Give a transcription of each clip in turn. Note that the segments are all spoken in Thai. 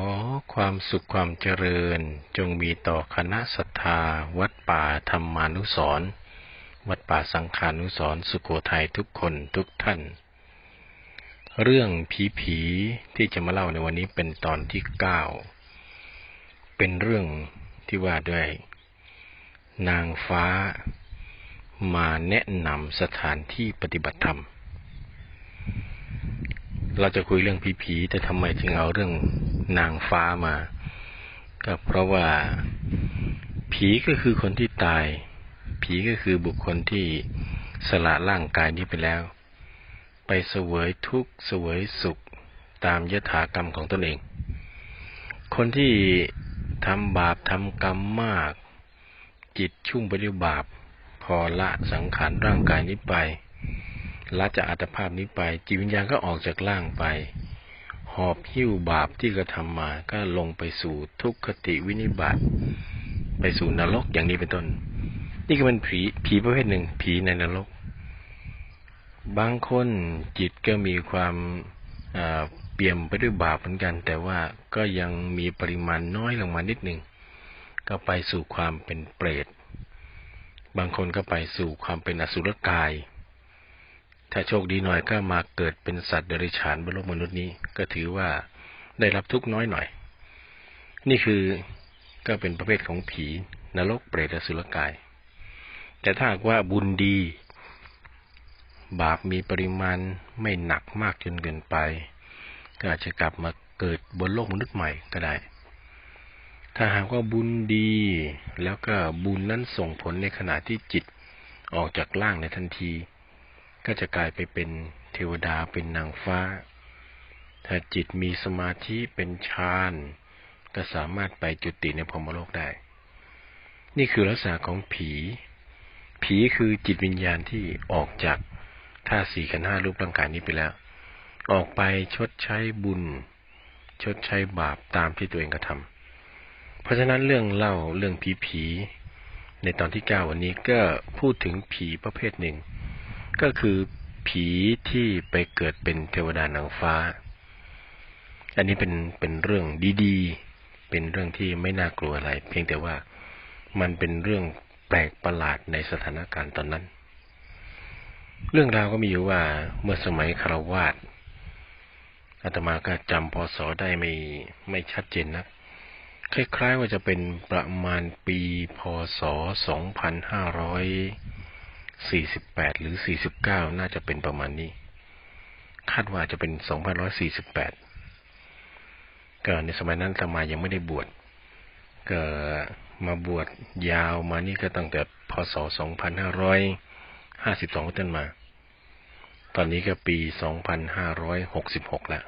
อความสุขความเจริญจงมีต่อคณะศรัทธา วัดป่าธรรมานุสรวัดป่าสังขานุสรสุโขทัยทุกคนทุกท่าน เรื่องผีผีที่จะมาเล่าในวันนี้เป็นตอนที่เก้าเป็นเรื่องที่ว่าด้วย นางฟ้า มาแนะนำสถานที่ปฏิบัติธรรม เราจะคุยเรื่องผีๆแต่ทำไมถึงเอาเรื่อง นางฟ้ามา ก็เพราะว่าผีก็คือคนที่ตาย ผีก็คือบุคคลที่สละร่างกายนี้ไปแล้ว ไปเสวยทุกข์เสวยสุขตามยถากรรมของตนเอง คนที่ทำบาปทำกรรมมาก จิตชุ่มไปด้วยบาป พอละสังขารร่างกายนี้ไปละจากอัตภาพนี้ไป จิตวิญญาณก็ออกจากร่างไป หอบหิ้วบาปที่กระทำมาก็ลงไปสู่ทุกขติวินิบาตไปสู่นรกอย่างนี้เป็นต้น นี่ก็เป็นผีผีประเภทหนึ่ง ผีในนรก บางคนจิตก็มีความเปี่ยมไปด้วยบาปเหมือนกัน แต่ว่าก็ยังมีปริมาณน้อยลงมานิดหนึ่งก็ไปสู่ความเป็นเปรต บางคนก็ไปสู่ความเป็นอสุรกาย ถ้าโชคดีหน่อยก็มาเกิดเป็นสัตว์เดรัจฉานบนโลกมนุษย์นี้ ก็ถือว่าได้รับทุกข์น้อยหน่อย นี่คือก็เป็นประเภทของผีนรกเปรตสุรกาย แต่ถ้าหากว่าบุญดี บาปมีปริมาณไม่หนักมากจนเกินไป ก็อาจจะกลับมาเกิดบนโลกมนุษย์ใหม่ก็ได้ ถ้าหากว่าบุญดี แล้วก็บุญนั้นส่งผลในขณะที่จิตออกจากร่างในทันที ก็จะกลายไปเป็นเทวดาเป็นนางฟ้า ถ้าจิตมีสมาธิเป็นฌานก็สามารถไปจุติในพรมโลกได้ นี่คือลักษณะของผี ผีคือจิตวิญญาณที่ออกจากท่าสี่ขันห้ารูปร่างกายนี้ไปแล้ว ออกไปชดใช้บุญ ชดใช้บาปตามที่ตัวเองกระทำเพราะฉะนั้นเรื่องเล่าเรื่องผีผีในตอนที่เก้าวันนี้ก็พูดถึงผีประเภทหนึ่ง ก็คือผีที่ไปเกิดเป็นเทวดานางฟ้า อันนี้เป็นเป็นเรื่องดีๆ เป็นเรื่องที่ไม่น่ากลัวอะไร เพียงแต่ว่ามันเป็นเรื่องแปลกประหลาดในสถานการณ์ตอนนั้น เรื่องราวก็มีอยู่ว่าเมื่อสมัยคารวาสอาตมาก็จำพศได้ไม่ไม่ชัดเจนนักคล้ายๆว่าจะเป็นประมาณปีพศ 2500 48 หรือ 49 น่าจะเป็นประมาณนี้ คาดว่าจะเป็น 2548 ก็ในสมัยนั้นอาตมายังไม่ได้บวช ก็มาบวชยาวมานี่ก็ตั้งแต่พศ 2552 ต้นมา ตอนนี้ก็ปี 2566 แล้ว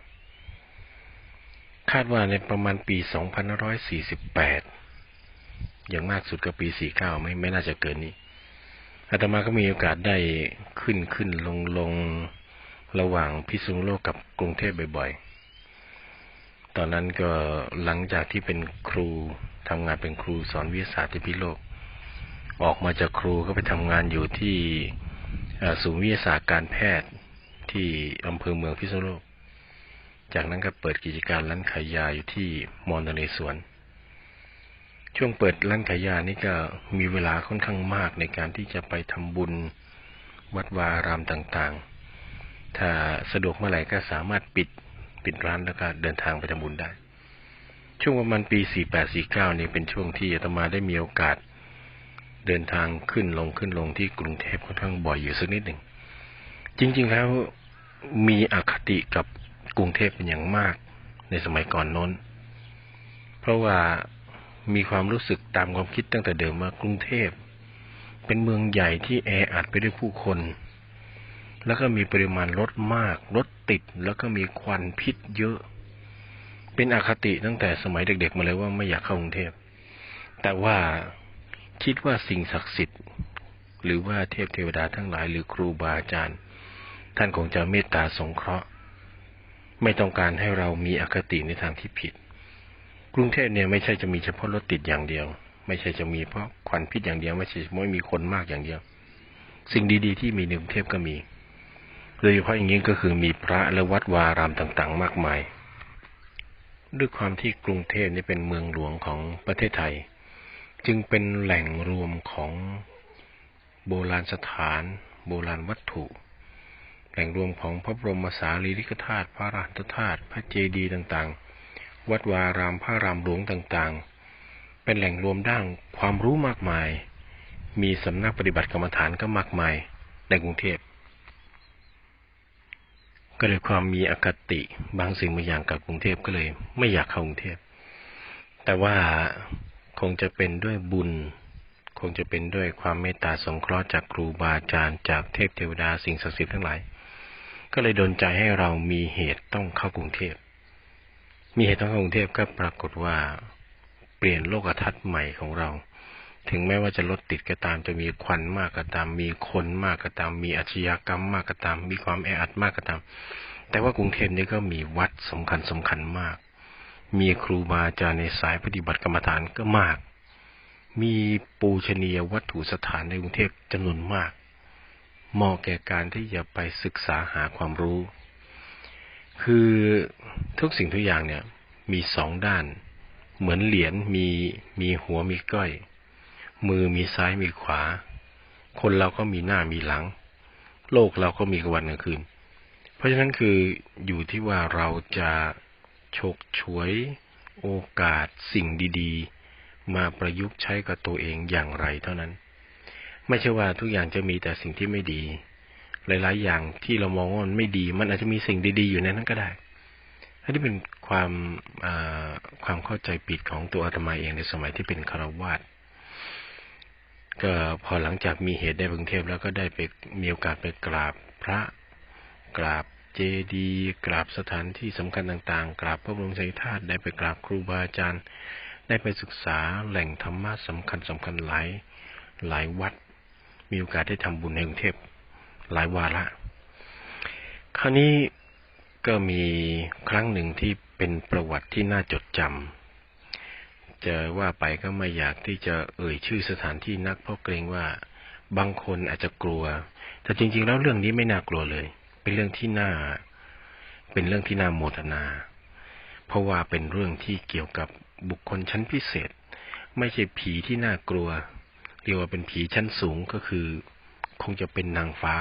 คาดว่าในประมาณปี 2548 อย่างมากสุดก็ปี 49 ไม่ไม่น่าจะเกินนี้ อาตมาก็มีโอกาสได้ขึ้นขึ้นลงลงระหว่างพิษณุโลกกับกรุงเทพบ่อยๆ ตอนนั้นก็หลังจากที่เป็นครูทำงานเป็นครูสอนวิทยาศาสตร์ที่พิโลก ออกมาจากครูก็ไปทำงานอยู่ที่ศูนย์วิทยาศาสตร์การแพทย์ที่อำเภอเมืองพิษณุโลก จากนั้นก็เปิดกิจการร้านขายยาอยู่ที่มอนเรสวน ช่วงเปิดร้านขายยานี่ก็มีเวลาค่อนข้างมากในการที่จะไปทำบุญวัดวารามต่างๆ ถ้าสะดวกเมื่อไหร่ก็สามารถปิดปิดร้านแล้วก็เดินทางไปทำบุญได้ ช่วงประมาณปี 48-49 นี่เป็นช่วงที่อาตมาได้มีโอกาส เดินทางขึ้นลงขึ้นลงที่กรุงเทพค่อนข้างบ่อยอยู่สักนิดหนึ่ง จริง ๆ แล้วมีอคติกับกรุงเทพเป็นอย่างมากในสมัยก่อนน้น เพราะว่า มีความรู้สึกตามความคิดตั้งแต่เดิมว่ากรุงเทพ เป็นเมืองใหญ่ที่แออัดไปด้วยผู้คน แล้วก็มีปริมาณรถมาก รถติดแล้วก็มีควันพิษเยอะ เป็นอคติตั้งแต่สมัยเด็กๆมาเลยว่าไม่อยากเข้ากรุงเทพ แต่ว่าคิดว่าสิ่งศักดิ์สิทธิ์ หรือว่าเทพเทวดาทั้งหลาย หรือครูบาอาจารย์ ท่านคงจะเมตตาสงเคราะห์ ไม่ต้องการให้เรามีอคติในทางที่ผิด กรุงเทพเนี่ยไม่ใช่จะมีเฉพาะรถติดอย่างเดียว ไม่ใช่จะมีเพราะควันพิษอย่างเดียว ไม่ใช่ไม่มีคนมากอย่างเดียว สิ่งดีๆ ที่มีในกรุงเทพก็มีโดยเฉพาะอย่างนี้ก็คือมีพระและวัดวารามต่างๆ มากมาย ด้วยความที่กรุงเทพนี่เป็นเมืองหลวงของประเทศไทย จึงเป็นแหล่งรวมของโบราณสถาน โบราณวัตถุ แหล่งรวมของพระบรมสารีริกธาตุพระราชธาตุพระเจดีย์ต่างๆ วัดวารามพระรามหลวงต่างๆ เป็นแหล่งรวมด้านความรู้มากมาย มีสำนักปฏิบัติกรรมฐานก็มากมายในกรุงเทพ ก็เลยความมีอคติบางสิ่งบางอย่างกับกรุงเทพก็เลย ไม่อยากเข้ากรุงเทพ แต่ว่าคงจะเป็นด้วยบุญ คงจะเป็นด้วยความเมตตาสงเคราะห์จากครูบาอาจารย์จากเทพเทวดาสิ่งศักดิ์สิทธิ์ทั้งหลาย ก็เลยดนใจให้เรามีเหตุต้องเข้ากรุงเทพ มีเหตุต้องกรุงเทพก็ปรากฏว่าเปลี่ยนโลกทัศน์ใหม่ของเรา ถึงแม้ว่าจะรถติดก็ตาม จะมีควันมากก็ตาม มีคนมากก็ตาม มีอาชญากรรมมากก็ตาม มีความแออัดมากก็ตาม แต่ว่ากรุงเทพนี้ก็มีวัดสำคัญสำคัญมาก มีครูบาอาจารย์ในสายปฏิบัติกรรมฐานก็มาก มีปูชนียวัตถุสถานในกรุงเทพจำนวนมากเหมาะแก่การที่จะไปศึกษาหาความรู้ คือ ทุกสิ่งทุกอย่างเนี่ย มีสองด้าน เหมือนเหรียญมีมีหัวมีก้อย มือมีซ้ายมีขวา คนเราก็มีหน้ามีหลัง โลกเราก็มีกลางวันกลางคืน เพราะฉะนั้นคืออยู่ที่ว่าเราจะฉกฉวยโอกาสสิ่งดีๆ มาประยุกต์ใช้กับตัวเองอย่างไรเท่านั้น ไม่ใช่ว่าทุกอย่างจะมีแต่สิ่งที่ไม่ดี หลายๆ อย่างที่เรามองว่ามันไม่ดี มันอาจจะมีสิ่งดีๆ อยู่ในนั้นก็ได้ อันนี้เป็นความความเข้าใจผิดของตัวอาตมาเองในสมัยที่เป็นคารวาสก็พอหลังจากมีเหตุได้กรุงเทพแล้วก็ได้ไปมีโอกาสไปกราบพระกราบเจดีย์กราบสถานที่สำคัญต่างๆ กราบพระบรมสารีธาตุได้ไปกราบครูบาอาจารย์ ได้ไปศึกษาแหล่งธรรมะสำคัญสำคัญหลายหลายวัด มีโอกาสได้ทำบุญในกรุงเทพหลายวาระคราวนี้ ก็มีครั้งหนึ่งที่เป็นประวัติที่น่าจดจำจะว่าไปก็ไม่อยากที่จะเอ่ยชื่อสถานที่นักเพราะเกรงว่าบางคนอาจจะกลัว แต่จริง ๆ แล้วเรื่องนี้ไม่น่ากลัวเลย เป็นเรื่องที่น่า เป็นเรื่องที่น่าโมทนา เพราะว่าเป็นเรื่องที่เกี่ยวกับบุคคลชั้นพิเศษ ไม่ใช่ผีที่น่ากลัว เรียกว่าเป็นผีชั้นสูงก็คือ คงจะเป็นนางฟ้า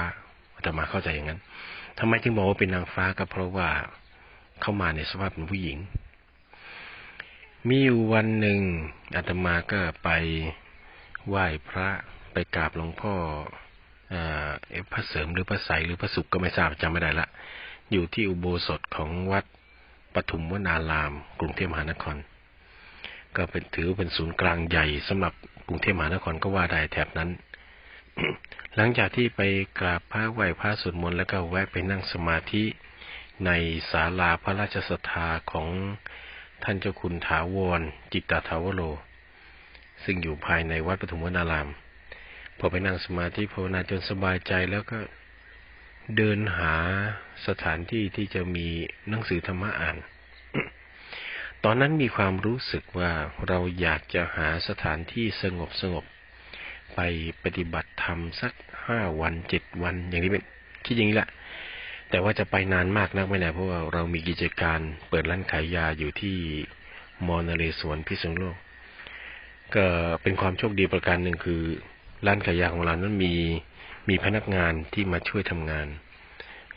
อาตมาเข้าใจอย่างนั้น ทำไมจึงบอกว่าเป็นนางฟ้าก็เพราะว่าเข้ามาในสภาพเป็นผู้หญิง มีอยู่วันหนึ่งอาตมาก็ไปไหว้พระไปกราบหลวงพ่ออพระเสริมหรือพระใสหรือพระสุขก็ไม่ทราบจำไม่ได้ละ อยู่ที่อุโบสถของวัดปฐุมวนาราม กรุงเทพมหานคร ก็เป็นถือเป็นศูนย์กลางใหญ่สำหรับกรุงเทพมหานครก็ว่าได้แถบนั้น หลังจากที่ไปกราบพระไหว้พระสวดมนต์แล้วก็แวะไปนั่งสมาธิในศาลาพระราชสถาของท่านเจ้าคุณถาวร จิตตถาวโรซึ่งอยู่ภายในวัดปฐุมวนาราม พอไปนั่งสมาธิภาวนาจนสบายใจแล้วก็เดินหาสถานที่ที่จะมีหนังสือธรรมะอ่าน ตอนนั้นมีความรู้สึกว่าเราอยากจะหาสถานที่สงบสงบ ไปปฏิบัติธรรมสักห้าวันเจ็ดวันอย่างนี้เป็นคิดอย่างนี้แหละ แต่ว่าจะไปนานมากนักไม่แน่เพราะว่าเรามีกิจการเปิดร้านขายยาอยู่ที่มอนเรสวนพิษณุโลก ก็เป็นความโชคดีประการหนึ่งคือ ร้านขายยาของเรานั้นมีมีพนักงานที่มาช่วยทำงาน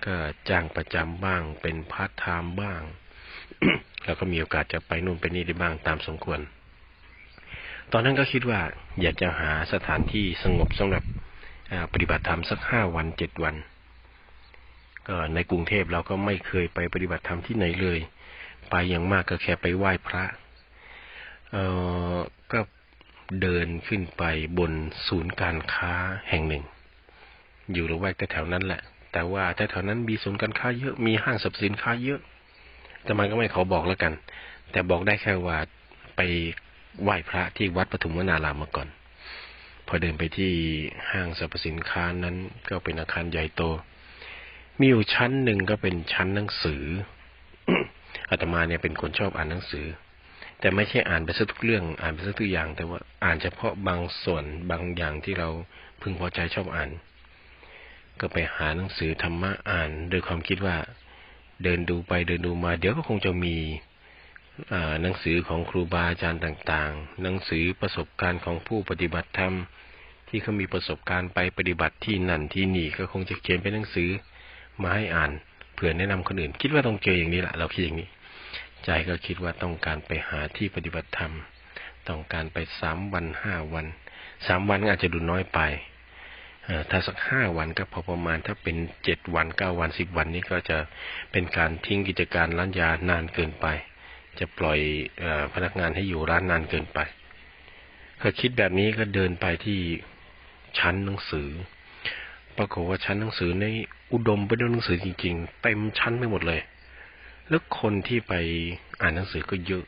ก็จ้างประจำบ้างเป็นพาร์ทไทม์บ้าง แล้วก็มีโอกาสจะไปนู่นไปนี่ได้บ้างตามสมควร ตอนนั้นก็คิดว่าอยากจะหาสถานที่สงบสำหรับปฏิบัติธรรมสักห้าวันเจ็ดวันก็ในกรุงเทพเราก็ไม่เคยไปปฏิบัติธรรมที่ไหนเลย ไปอย่างมากก็แค่ไปไหว้พระเออก็เดินขึ้นไปบนศูนย์การค้าแห่งหนึ่ง อยู่ระแวกแถวนั้นแหละ แต่ว่าแถวนั้นมีศูนย์การค้าเยอะมีห้างสรรพสินค้าเยอะแต่มันก็ไม่เขาบอกแล้วกัน แต่บอกได้แค่ว่าไป ไหว้พระที่วัดปฐุมวนารามมาก่อน พอเดินไปที่ห้างสรรพสินค้านั้นก็เป็นอาคารใหญ่โต มีอยู่ชั้นหนึ่งก็เป็นชั้นหนังสืออาตมาเนี่ยเป็นคนชอบอ่านหนังสือ แต่ไม่ใช่อ่านไปซะทุกเรื่องอ่านไปซะทุกอย่าง แต่ว่าอ่านเฉพาะบางส่วนบางอย่างที่เราพึงพอใจชอบอ่าน ก็ไปหาหนังสือธรรมะอ่าน โดยความคิดว่า เดินดูไปเดินดูมา เดี๋ยวก็คงจะมี หนังสือของครูบาอาจารย์ต่างๆ หนังสือประสบการณ์ของผู้ปฏิบัติธรรม ที่เขามีประสบการณ์ไปปฏิบัติที่นั่นที่นี่ก็คงจะเขียนเป็นหนังสือมาให้อ่านเผื่อแนะนำคนอื่น คิดว่าต้องเจออย่างนี้แหละเราคิดอย่างนี้ ใจก็คิดว่าต้องการไปหาที่ปฏิบัติธรรม ต้องการไปสามวันห้าวันสามวันอาจจะดูน้อยไปถ้าสักห้าวันก็พอประมาณถ้าเป็นเจ็ดวันเก้าวันสิบวันนี้ก็จะเป็นการทิ้งกิจการร้านยานานเกินไป จะปล่อยอพนักงานให้อยู่ร้านนานเกินไปก็คิดแบบนี้ก็เดินไปที่ชั้นหนังสือ ปรากฏว่าชั้นหนังสือในอุดมไปด้วยหนังสือจริง ๆ เต็มชั้นไปหมดเลย แล้วคนที่ไปอ่านหนังสือก็เยอะ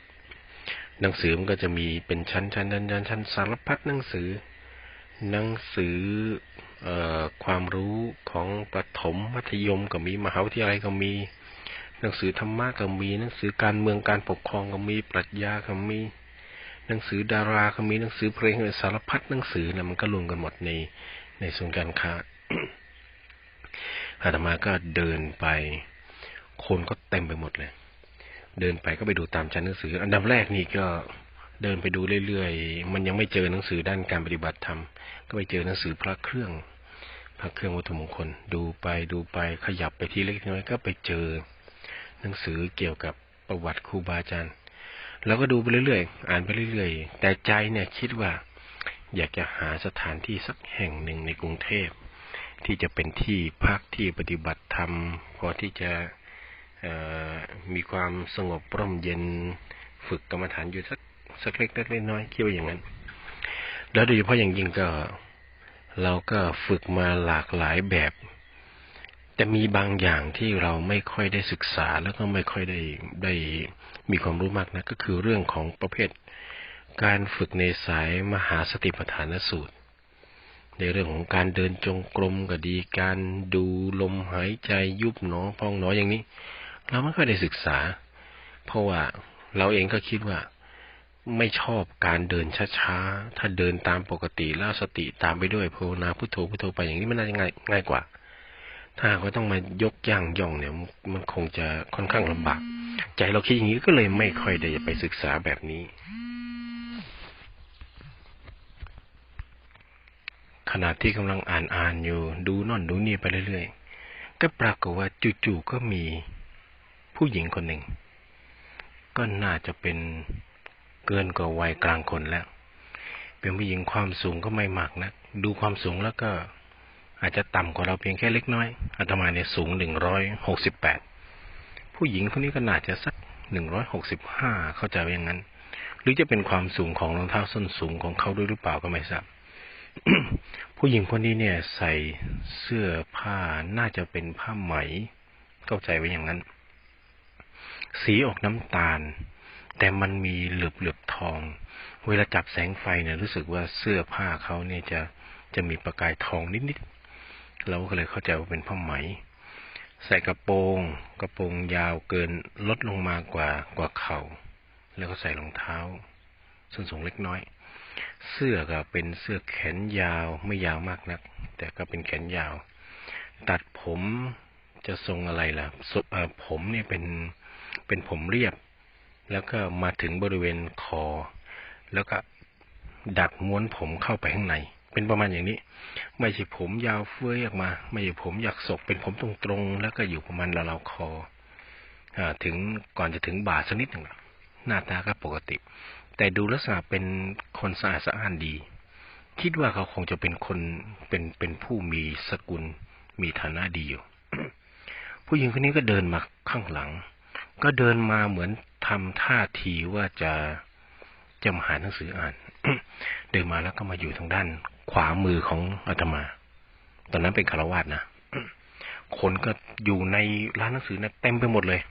หนังสือมันก็จะมีเป็นชั้นชั้นชั้นชั้นชั้นสารพัดหนังสือ หนังสือความรู้ของประถมมัธยมก็มีมหาวิทยาลัยก็มี หนังสือธรรมะก็มี หนังสือการเมืองการปกครองก็มี ปรัชญาก็มี หนังสือดาราก็มี หนังสือเพลงสารพัดหนังสือนะมันก็รวมกันหมดในในศูนย์การค้าอาตมาก็เดินไป คนก็เต็มไปหมดเลย เดินไปก็ไปดูตามชั้นหนังสือ อันดับแรกนี่ก็เดินไปดูเรื่อยๆ มันยังไม่เจอหนังสือด้านการปฏิบัติธรรม ก็ไปเจอหนังสือพระเครื่อง พระเครื่องวัตถุมงคล ดูไปดูไปขยับไปทีเล็กน้อยก็ไปเจอ หนังสือเกี่ยวกับประวัติครูบาอาจารย์แล้วก็ดูไปเรื่อยๆ อ่านไปเรื่อยๆ แต่ใจเนี่ยคิดว่า อยากจะหาสถานที่สักแห่งหนึ่งในกรุงเทพ ที่จะเป็นที่พักที่ปฏิบัติธรรม พอที่จะมีความสงบร่มเย็นฝึกกรรมฐานอยู่สักสักเล็กเล็กน้อยคิดว่าอย่างนั้น แล้วโดยเฉพาะอย่างยิ่งก็ เราก็ฝึกมาหลากหลายแบบ แต่มีบางอย่างที่เราไม่ค่อยได้ศึกษาแล้วก็ไม่ค่อยได้ได้มีความรู้มากนะก็คือเรื่องของประเภท การฝึกในสายมหาสติปัฏฐานสูตร ในเรื่องของการเดินจงกรมก็ดี การดูลมหายใจยุบหนอพองหนออย่างนี้ เราไม่ค่อยได้ศึกษา เพราะว่าเราเองก็คิดว่าไม่ชอบการเดินช้าๆ ถ้าเดินตามปกติแล้วสติตามไปด้วยภาวนาพุทโธพุทโธไปอย่างนี้มันน่าจะง่ายง่ายกว่า ถ้าก็ต้องมายกย่างย่องเนี่ย มันคงจะค่อนข้างลำบาก ใจเราคิดอย่างนี้ก็เลยไม่ค่อยได้ไปศึกษาแบบนี้ ขณะที่กำลังอ่านอ่านอยู่ดูน่นดูนี่ไปเรื่อยๆ ก็ปรากฏว่าจู่ๆก็มีผู้หญิงคนหนึ่ง ก็น่าจะเป็นเกินกว่าวัยกลางคนแล้ว เป็นผู้หญิงความสูงก็ไม่มากนะดูความสูงแล้วก็ อาจจะต่ำกว่าเราเพียงแค่เล็กน้อยอาตมาเนี่ยสูงหนึ่งร้อยหกสิบแปดผู้หญิงคนนี้ก็น่าจะสักหนึ่งร้อยหกสิบห้าเข้าใจว่าอย่างนั้น หรือจะเป็นความสูงของรองเท้าส้นสูงของเขาด้วยหรือเปล่าก็ไม่ทราบผู้หญิงคนนี้เนี่ย ใส่เสื้อผ้าน่าจะเป็นผ้าไหม เข้าใจไว้อย่างนั้น สีออกน้ำตาล แต่มันมีเหลือบเหลือบทอง เวลาจับแสงไฟเนี่ยรู้สึกว่าเสื้อผ้าเขาเนี่ยจะจะมีประกายทองนิดๆ เราก็เลยเข้าใจว่าเป็นผ้าไหม ใส่กระโปรง กระโปรงยาวเกินลดลงมากว่ากว่าเขา่า แล้วก็ใส่รองเท้าส้นสูงเล็กน้อย เสื้อก็เป็นเสื้อแขนยาวไม่ยาวมากนัก แต่ก็เป็นแขนยาว ตัดผมจะทรงอะไรล่ะผมเนี่ยเป็นเป็นผมเรียบ แล้วก็มาถึงบริเวณคอ แล้วก็ดัดม้วนผมเข้าไปข้างใน เป็นประมาณอย่างนี้ ไม่ใช่ผมยาวเฟื้อยออกมา ไม่ใช่ผมอยากศกเป็นผมตรงๆแล้วก็อยู่ประมาณราวๆคออถึงก่อนจะถึงบ่าสักนิดหนึ่งหน้าตาก็ปกติ แต่ดูลักษณะเป็นคนสะอาดสะอ้านดี คิดว่าเขาคงจะเป็นคนเป็นเป็นผู้มีสกุล มีฐานะดีอยู่ ผู้หญิงคนนี้ก็เดินมาข้างหลัง ก็เดินมาเหมือนทำท่าทีว่าจะ จะมาหาหนังสืออ่าน เดินมาแล้วก็มาอยู่ทางด้าน ขวามือของอาตมา ตอนนั้นเป็นคารวาสนะคนก็อยู่ในร้านหนังสือนะเต็มไปหมดเลย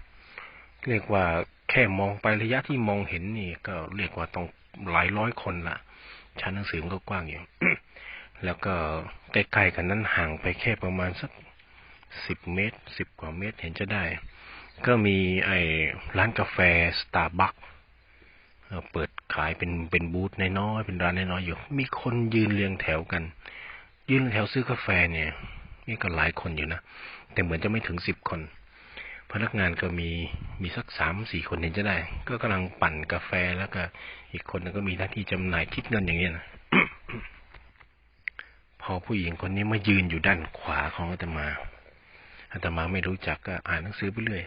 เรียกว่าแค่มองไประยะที่มองเห็นนี่ ก็เรียกว่าต้องหลายร้อยคนละชั้นหนังสือมันก็กว้างอยู่แล้วก็ใกล้ๆกันนั้นห่างไปแค่ประมาณสักสิบเมตรสิบกว่าเมตรเห็นจะได้ ก็มีไอ้ร้านกาแฟสตาร์บัค เปิดขายเป็นเป็นบูธน้อยๆเป็นร้านน้อยๆอยู่ มีคนยืนเรียงแถวกัน ยืนแถวซื้อกาแฟเนี่ย นี่ก็หลายคนอยู่นะ แต่เหมือนจะไม่ถึงสิบคน พนักงานก็มีมีสักสามสี่คนเห็นจะได้ ก็กำลังปั่นกาแฟแล้วก็อีกคนนึงก็มีหน้าที่จำหน่ายคิดเงินอย่างเงี้ยนะพอผู้หญิงคนนี้มายืนอยู่ด้านขวาของอาตมาอาตมาไม่รู้จักก็อ่านหนังสือไปเรื่อย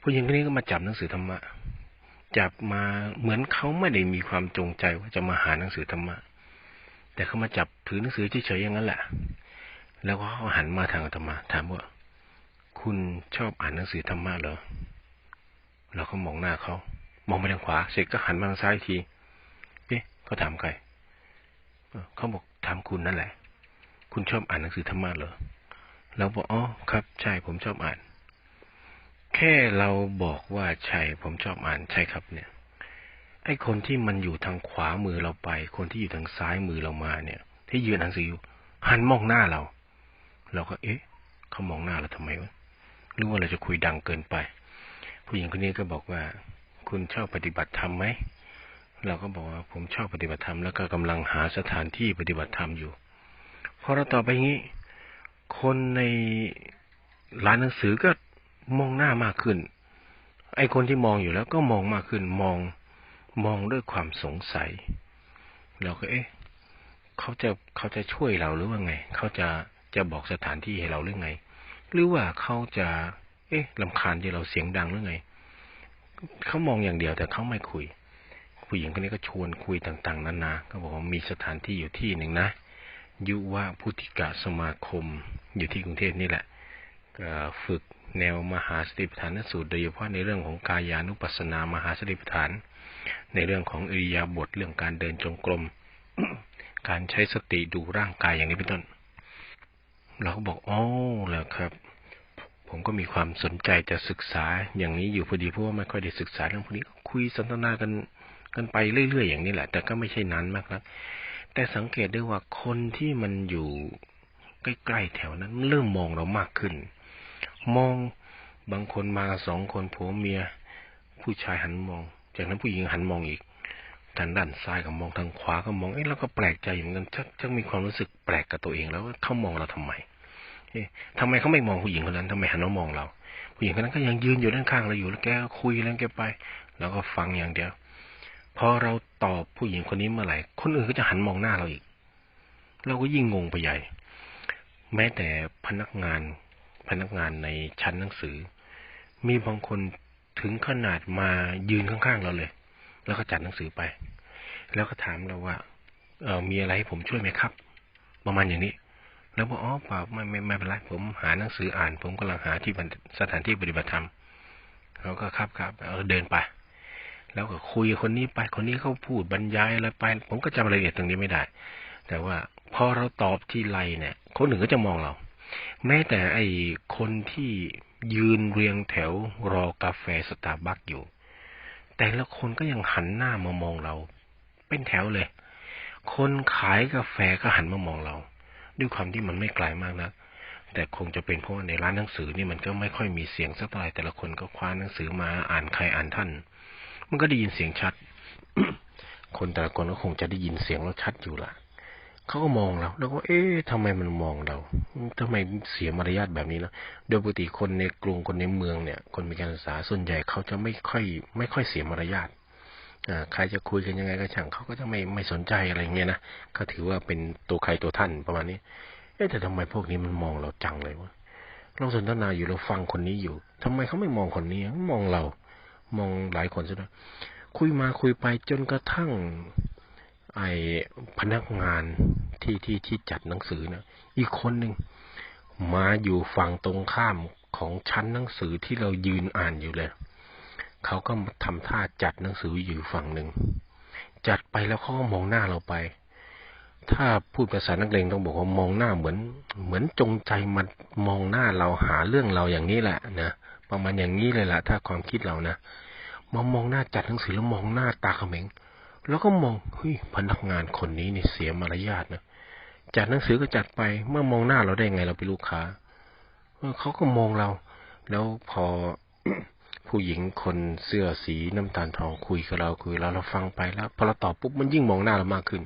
ผู้หญิงคนนี้ก็มาจับหนังสือธรรมะ จับมาเหมือนเขาไม่ได้มีความจงใจว่าจะมาหาหนังสือธรรมะ แต่เขามาจับถือหนังสือเฉยๆอย่างนั้นแหละ แล้วก็เขาหันมาทางอาตมาถามว่า คุณชอบอ่านหนังสือธรรมะเหรอเราก็มองหน้าเขามองไปทางขวา เสร็จก็หันมาทางซ้ายที เอ๊ะเขาถามใครเขาบอกถามคุณนั่นแหละ คุณชอบอ่านหนังสือธรรมะเหรอเราบอกอ๋อครับ ใช่ผมชอบอ่าน แค่เราบอกว่าใช่ผมชอบอ่านใช่ครับเนี่ย ไอ้คนที่มันอยู่ทางขวามือเราไป คนที่อยู่ทางซ้ายมือเรามาเนี่ย ที่ยืนหนังสืออยู่หันมองหน้าเรา เราก็ เอ๊ะเขามองหน้าเราทำไมวะหรือว่าเราจะคุยดังเกินไป ผู้หญิงคนนี้ก็บอกว่า คุณชอบปฏิบัติธรรมไหมเราก็บอกว่า ผมชอบปฏิบัติธรรมแล้วก็กำลังหาสถานที่ปฏิบัติธรรมอยู่พอเราตอบไปงี้ คนในร้านหนังสือก็ มองหน้ามากขึ้น ไอคนที่มองอยู่แล้วก็มองมากขึ้นมองมองด้วยความสงสัยเราก็เอ๊ะเขาจะเขาจะช่วยเราหรือว่าไง เขาจะจะบอกสถานที่ให้เราหรือไง หรือว่าเขาจะ เอ๊ะลำคาญที่เราเสียงดังหรือไง เขามองอย่างเดียวแต่เขาไม่คุย ผู้หญิงคนนี้ก็ชวนคุยต่างๆนานาก็บอกว่ามีสถานที่อยู่ที่หนึ่งนะ ยุวะพุทธิกะสมาคม อยู่ที่กรุงเทพนี่แหละฝึก แนวมหาสติปัฏฐานสูตรโดยเฉพาะในเรื่องของกายานุปัสสนามหาสติปัฏฐาน ในเรื่องของอริยาบทเรื่องการเดินจงกรม การใช้สติดูร่างกายอย่างนี้เป็นต้น เราก็บอกอ๋อแล้วครับ ผมก็มีความสนใจจะศึกษาอย่างนี้อยู่พอดีเพราะว่าไม่ค่อยได้ศึกษาเรื่องพวกนี้คุยสนทนากันกันไปเรื่อยๆอย่างนี้แหละ แต่ก็ไม่ใช่นานมากนักแต่สังเกตได้ว่าคนที่มันอยู่ใกล้ๆแถวนั้นเริ่มมองเรามากขึ้น มอง บางคนมาสองคนผัวเมีย ผู้ชายหันมอง จากนั้นผู้หญิงหันมองอีกทางด้านซ้ายก็มองทางขวาก็มองเอ้แล้วก็แปลกใจเหมือนกันชักชักมีความรู้สึกแปลกกับตัวเองแล้วว่าเขามองเราทำไมเอ๊ะทำไมเขาไม่มองผู้หญิงคนนั้นทำไมหันมามองเรา ผู้หญิงคนนั้นก็ยังยืนอยู่ด้านข้างเราอยู่แล้วแกคุยแล้วแกไป แล้วก็ฟังอย่างเดียวพอเราตอบผู้หญิงคนนี้เมื่อไหร่คนอื่นก็จะหันมองหน้าเราอีก เราก็ยิ่งงงไปใหญ่ แม้แต่พนักงาน พนักงานในชั้นหนังสือ มีบางคนถึงขนาดมายืนข้างๆเราเลย แล้วก็จัดหนังสือไป แล้วก็ถามเราว่า เออมีอะไรให้ผมช่วยไหมครับ ประมาณอย่างนี้ แล้วบอกอ๋อเปล่าไม่ไม่ไม่เป็นไรผมหาหนังสืออ่าน ผมกำลังหาที่สถานที่ปฏิบัติธรรมเขาก็ครับครับเออเดินไป แล้วก็คุยคนนี้ไปคนนี้เขาพูดบรรยายอะไรไป ผมก็จำรายละเอียดตรงนี้ไม่ได้ แต่ว่าพอเราตอบที่ไรเนี่ย คนหนึ่งก็จะมองเรา แม้แต่ไอ้คนที่ยืนเรียงแถวรอกาแฟสตาร์บัคอยู่ แต่ละคนก็ยังหันหน้ามามองเรา เป็นแถวเลย คนขายกาแฟก็หันมามองเรา ด้วยความที่มันไม่ไกลมากนะแต่คงจะเป็นเพราะในร้านหนังสือนี่มันก็ไม่ค่อยมีเสียงสักเท่าไหร่แต่ละคนก็คว้าหนังสือมาอ่านใครอ่านท่าน มันก็ได้ยินเสียงชัด คนแต่ละคนก็คงจะได้ยินเสียงเราชัดอยู่ละ เขาก็มองเราแล้วก็เอ๊ะทำไมมันมองเราทำไมเสียมารยาทแบบนี้นะโดยปกติคนในกรุงคนในเมืองเนี่ย คนมีการศึกษาส่วนใหญ่เขาจะไม่ค่อย ไม่ค่อยเสียมารยาทใครจะคุยกันยังไงก็ช่างเขาก็จะไม่ไม่สนใจอะไรเงี้ยนะก็ถือว่าเป็นตัวใครตัวท่านประมาณนี้ เอ๊ะแต่ทำไมพวกนี้มันมองเราจังเลยวะเราสนทนาอยู่เราฟังคนนี้อยู่ทำไมเขาไม่มองคนนี้มองเรา มองหลายคนซะด้วยคุยมาคุยไปจนกระทั่ง ไอพนักงานที่ที่ที่จัดหนังสือนะอีกคนหนึ่งมาอยู่ฝั่งตรงข้ามของชั้นหนังสือที่เรายืนอ่านอยู่เลยเขาก็ทำท่าจัดหนังสืออยู่ฝั่งหนึ่งจัดไปแล้วเขาก็มองหน้าเราไป ถ้าพูดภาษานักเลงต้องบอกว่ามองหน้าเหมือน เหมือนจงใจมามองหน้าเราหาเรื่องเราอย่างนี้แหละนะประมาณอย่างนี้เลยล่ะ ถ้าความคิดเรานะมามองหน้าจัดหนังสือแล้วมองหน้าตาเขม็ง แล้วก็มองเฮ้ยพนักงานคนนี้นี่เสียมารยาทนะจัดหนังสือก็จัดไป เมื่อมองหน้าเราได้ไงเราเป็นลูกค้าเขาก็มองเรา แล้วพอผู้หญิงคนเสื้อสีน้ำตาลทองคุยกับเราคุยเราเราฟังไปแล้วพอเราตอบปุ๊บมันยิ่งมองหน้าเรามากขึ้น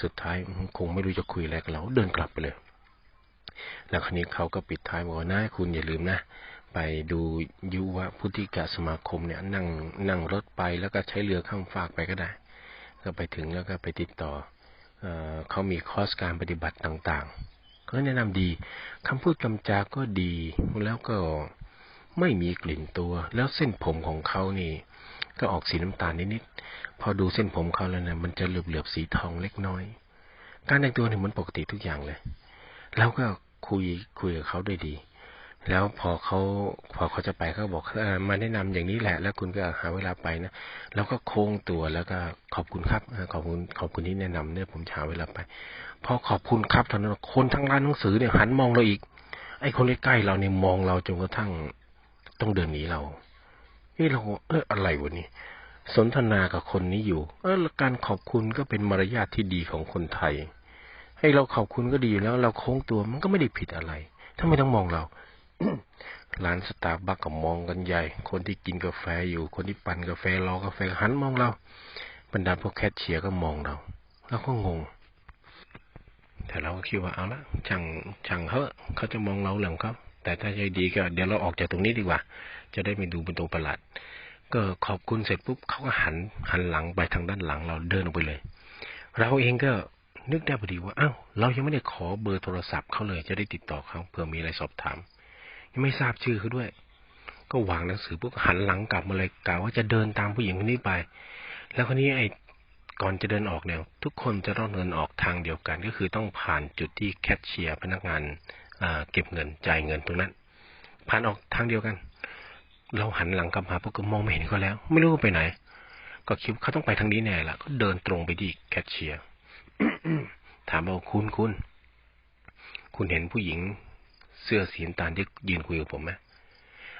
สุดท้ายคงไม่รู้จะคุยอะไรกับเราเดินกลับไปเลย แล้วครนี้เขาก็ปิดท้ายบอกว่านะคุณอย่าลืมนะไปดูยุวพุทธิกสมาคมเนี่ยนั่งนั่งรถไปแล้วก็ใช้เรือข้ามฟากไปก็ได้ ก็ไปถึงแล้วก็ไปติดต่อเอเขามีคอร์สการปฏิบัติต่างๆ ก็แนะนำดีคำพูดคำจาก็ดี แล้วก็ไม่มีกลิ่นตัว แล้วเส้นผมของเขานี่ ก็ออกสีน้ำตาลนิดๆ พอดูเส้นผมเขาแล้วเนี่ยมันจะเหลือบๆสีทองเล็กน้อย การแต่งตัวเนี่ยมันปกติทุกอย่างเลย แล้วก็คุยคุยกับเขาด้วยดี แล้วพอเขาพอเขาจะไปเขาบอกอมาแนะนำอย่างนี้แหละ แล้วคุณก็หาเวลาไปนะแล้วก็โค้งตัวแล้วก็ขอบคุณครับขอบคุณขอบคุณที่แนะนำเนี่ยผมหาเวลาไปพอขอบคุณครับเท่านั้นคนทั้งร้านหนังสือเนี่ยหันมองเราอีก ไอ้คนใกล้ๆเราเนี่ยมองเราจนกระทั่งต้องเดินหนีเราเฮ้เราเอออะไรวะนี่สนทนากับคนนี้อยู่ เออการขอบคุณก็เป็นมารยาทที่ดีของคนไทย ให้เราขอบคุณก็ดีแล้ว เราโค้งตัวมันก็ไม่ได้ผิดอะไรถ้าไม่ต้องมองเรา ร้านสตาร์บัคก็มองกันใหญ่ คนที่กินกาแฟอยู่ คนที่ปั่นกาแฟรอกาแฟหันมองเรา บรรดาพวกแคชเชียร์ก็มองเราเราก็งง แต่เราก็คิดว่าเอาละช่างช่างเขาเขาจะมองเราเหลืองเขาแต่ถ้าใจดีก็เดี๋ยวเราออกจากตรงนี้ดีกว่า จะได้ไม่ดูเป็นตัวประหลาด ก็ขอบคุณเสร็จปุ๊บเขาก็หันหันหลังไปทางด้านหลังเราเดินออกไปเลย เราเองก็นึกได้พอดีว่าอ้าวเรายังไม่ได้ขอเบอร์โทรศัพท์เขาเลย จะได้ติดต่อเขาเผื่อมีอะไรสอบถาม ยังไม่ทราบชื่อเขาด้วย ก็วางหนังสือปุ๊บหันหลังกลับมาเลยกล่าวว่าจะเดินตามผู้หญิงคนนี้ไป แล้วคนนี้ไอ้ก่อนจะเดินออกเนี่ยทุกคนจะต้องเดินออกทางเดียวกัน ก็คือต้องผ่านจุดที่แคชเชียร์พนักงานเก็บเงินจ่ายเงินตรงนั้น ผ่านออกทางเดียวกัน เราหันหลังกลับมาปุ๊บก็มองไม่เห็นเขาแล้ว ไม่รู้ว่าไปไหน ก็คิดเขาต้องไปทางนี้แน่ละก็เดินตรงไปที่แคชเชียร์ถามว่าคุณคุณคุณเห็นผู้หญิง เสื้อสีน้ำตาลที่ยืนคุยกับผมไหม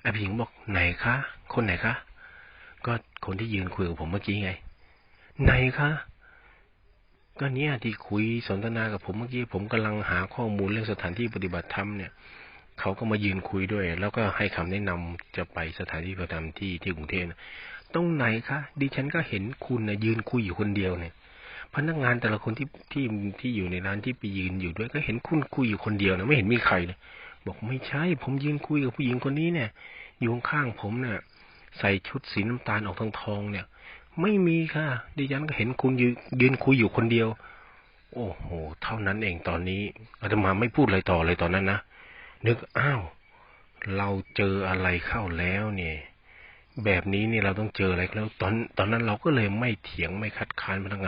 ไอ้ผู้หญิงบอกไหนคะคนไหนคะก็คนที่ยืนคุยกับผมเมื่อกี้ไง ไหนคะก็เนี้ยที่คุยสนทนากับผมเมื่อกี้ผมกำลังหาข้อมูลเรื่องสถานที่ปฏิบัติธรรมเนี่ยเขาก็มายืนคุยด้วย แล้วก็ให้คำแนะนำจะไปสถานที่ปฏิบัติธรรมที่ที่กรุงเทพนะตรงไหนคะดิฉันก็เห็นคุณนะยืนคุยอยู่คนเดียวเนี่ย พนักงานแต่ละคนที่ที่ที่อยู่ในร้านที่ไปยืนอยู่ด้วย ก็เห็นคุณคุยอยู่คนเดียวนะไม่เห็นมีใครเลย บอกไม่ใช่ ผมยืนคุยกับผู้หญิงคนนี้เนี่ย อยู่ข้างผมเนี่ย ใส่ชุดสีน้ำตาลออกทองทองเนี่ย ไม่มีค่ะ ดิฉันก็เห็นคุณยืนยืนคุยอยู่คนเดียว โอ้โห เท่านั้นเองตอนนี้อาตมาไม่พูดอะไรต่อเลยตอนนั้นนะนึกอ้าว เราเจออะไรเข้าแล้วเนี่ย แบบนี้เนี่ยเราต้องเจออะไรแล้ว ตอนตอนนั้นเราก็เลยไม่เถียงไม่คัดค้านพนักงาน